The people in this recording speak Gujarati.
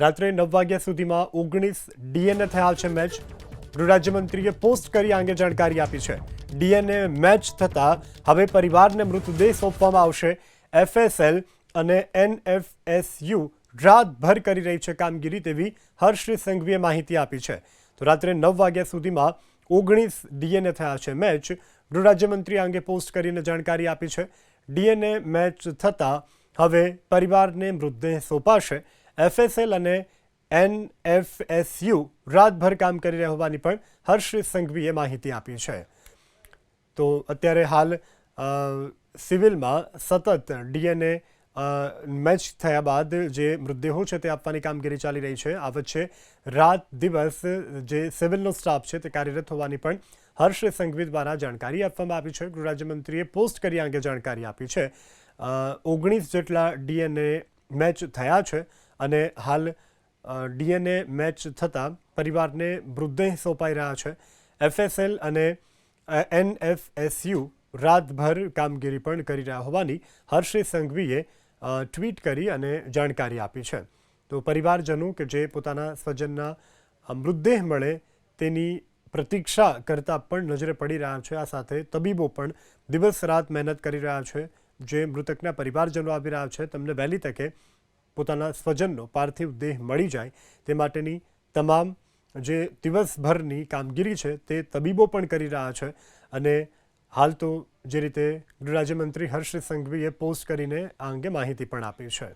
રાત્રે નવ વાગ્યા સુધીમાં ઓગણીસ ડીએનએ થયા છે મેચ. ગૃહરાજ્યમંત્રીએ પોસ્ટ કરી આ અંગે જાણકારી આપી છે. ડીએનએ મેચ થતાં હવે પરિવારને મૃતદેહ સોંપવામાં આવશે. એફએસએલ અને એનએફએસયુ રાતભર કરી રહી છે કામગીરી તેવી હર્ષ સંઘવીએ માહિતી આપી છે. તો રાત્રે નવ વાગ્યા સુધીમાં ઓગણીસ ડીએનએ થયા છે મેચ. ગૃહ રાજ્યમંત્રી આ અંગે પોસ્ટ કરીને જાણકારી આપી છે. ડીએનએ મેચ થતાં હવે પરિવારને મૃતદેહ સોંપાશે. એફએસએલ અને એનએફએસયુ રાતભર કામ કરી રહ્યા હોવાની પણ હર્ષ સંઘવીએ માહિતી આપી છે. તો અત્યારે હાલ સિવિલમાં સતત ડીએનએ મેચ થયા બાદ જે મૃતદેહો છે તે આપવાની કામગીરી ચાલી રહી છે. આ વચ્ચે રાત દિવસ જે સિવિલનો સ્ટાફ છે તે કાર્યરત હોવાની પણ હર્ષ સંઘવી દ્વારા જાણકારી આપવામાં આવી છે. ગૃહ રાજ્યમંત્રીએ પોસ્ટ કરી અંગે જાણકારી આપી છે. ઓગણીસ જેટલા ડીએનએ મેચ થયા છે અને હાલ ડીએનએ મેચ થતાં પરિવારને મૃતદેહ સોંપાઈ રહ્યા છે. એફએસએલ અને એનએફએસયુ રાતભર કામગીરી પણ કરી રહ્યા હોવાની હર્ષે સંઘવીએ ટ્વીટ કરી અને જાણકારી આપી છે. તો પરિવારજનો કે જે પોતાના સ્વજનના મૃતદેહ મળે તેની પ્રતીક્ષા કરતાં પણ નજરે પડી રહ્યા છે. આ સાથે તબીબો પણ દિવસ રાત મહેનત કરી રહ્યા છે. જે મૃતકના પરિવારજનો આવી રહ્યા છે, તેમને વહેલી તકે પોતાના સ્વજનનો પાર્થિવ દેહ મળી જાય તે માટેની તમામ જે દિવસભરની કામગીરી છે તે તબીબો પણ કરી રહ્યા છે અને હાલ તો જે રીતે ગૃહ રાજ્યમંત્રી હર્ષ સંઘવીએ પોસ્ટ કરીને આ અંગે માહિતી પણ આપી છે.